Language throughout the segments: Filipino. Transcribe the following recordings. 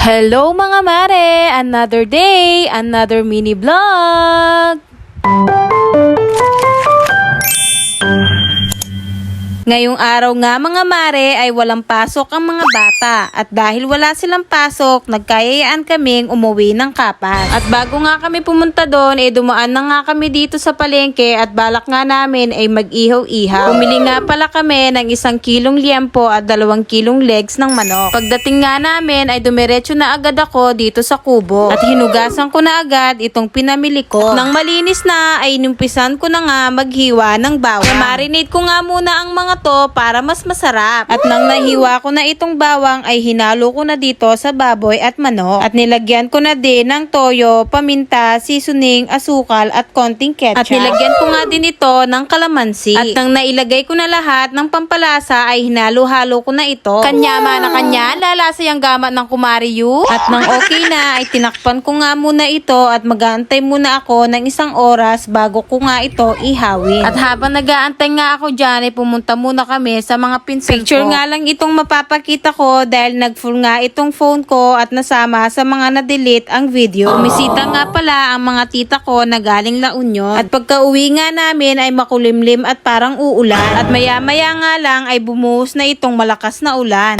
Hello mga mare! Another day, another mini vlog! Ngayong araw nga mga mare ay walang pasok ang mga bata at dahil wala silang pasok, nagkayayaan kaming umuwi ng kapas. At bago nga kami pumunta doon, eh dumaan na nga kami dito sa palengke at balak nga namin ay mag-ihaw-ihaw. Bumili nga pala kami ng isang kilong liempo at dalawang kilong legs ng manok. Pagdating nga namin ay dumiretso na agad ako dito sa kubo at hinugasan ko na agad itong pinamili ko. Nang malinis na ay inumpisan ko na nga maghiwa ng bawang. marinate ko nga muna ang mga to para mas masarap. At nang nahiwa ko na itong bawang ay hinalo ko na dito sa baboy at manok. At nilagyan ko na din ng toyo, paminta, seasoning, asukal at konting ketchup. At nilagyan ko nga din ito ng kalamansi. At nang nailagay ko na lahat ng pampalasa ay hinalo-halo ko na ito. Kanyama na kanya, lalasa yung gamat ng kumariyu. At nang okay na ay tinakpan ko nga muna ito at mag-aantay muna ako ng isang oras bago ko nga ito ihawin. At habang nag-aantay nga ako dyan ay pumunta muna kami sa mga pinsan Picture nga lang itong mapapakita ko dahil nag-full nga itong phone ko at nasama sa mga na-delete ang video. Bumisita nga pala ang mga tita ko na galing La Union. At pagka uwi nga namin ay makulimlim at parang uulan. At maya-maya nga lang ay bumuhos na itong malakas na ulan.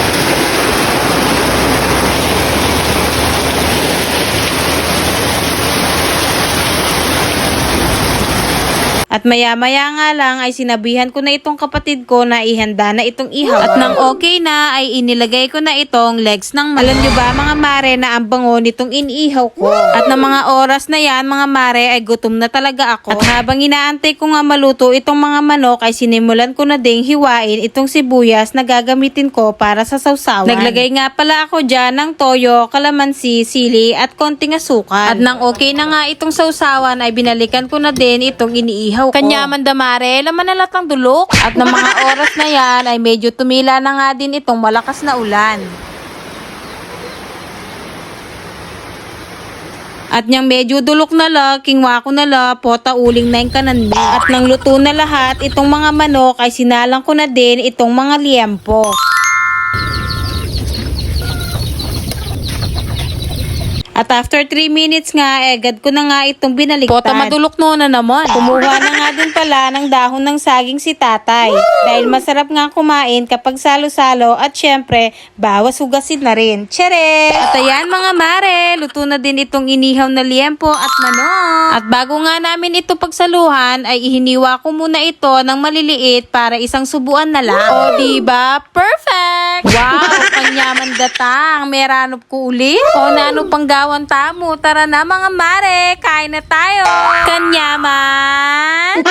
At maya-maya nga lang ay sinabihan ko na itong kapatid ko na ihanda na itong ihaw. At nang okay na ay inilagay ko na itong legs ng Alam nyo ba mga mare na ang bango nitong iniihaw ko. At ng mga oras na yan mga mare ay gutom na talaga ako. At habang inaantay ko nga maluto itong mga manok ay sinimulan ko na ding hiwain itong sibuyas na gagamitin ko para sa sausawan. Naglagay nga pala ako dyan ng toyo, kalamansi, sili at konting asukal. At nang okay na nga itong sausawan ay binalikan ko na din itong iniihaw ko. Kanya mandamare, laman na latang dulok. At ng mga oras na yan ay medyo tumila na nga din itong malakas na ulan. At niyang medyo dulok na la, kingwa ko na la, pota uling na yung kanan. At nang luto na lahat, itong mga manok ay sinalang ko na din itong mga liempo. At after 3 minutes nga, eh, agad ko na nga itong binaliktad. Pota madulok no na naman. Kumuha na nga din pala ng dahon ng saging si tatay. Dahil masarap nga kumain kapag salo-salo at syempre, bawas hugasin na rin. Tsere! At ayan mga mare, luto na din itong inihaw na liempo at manok. At bago nga namin ito pagsaluhan, ay ihiniwa ko muna ito ng maliliit para isang subuan na lang. O diba? Perfect! Kanyaman datang. Meranop ko uli. O nano pang gawan tamo. Tara na mga mare. Kain na tayo. Kanyaman!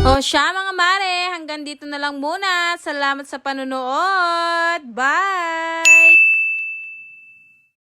O siya mga mare, hanggang dito na lang muna. Salamat sa panunood. Bye!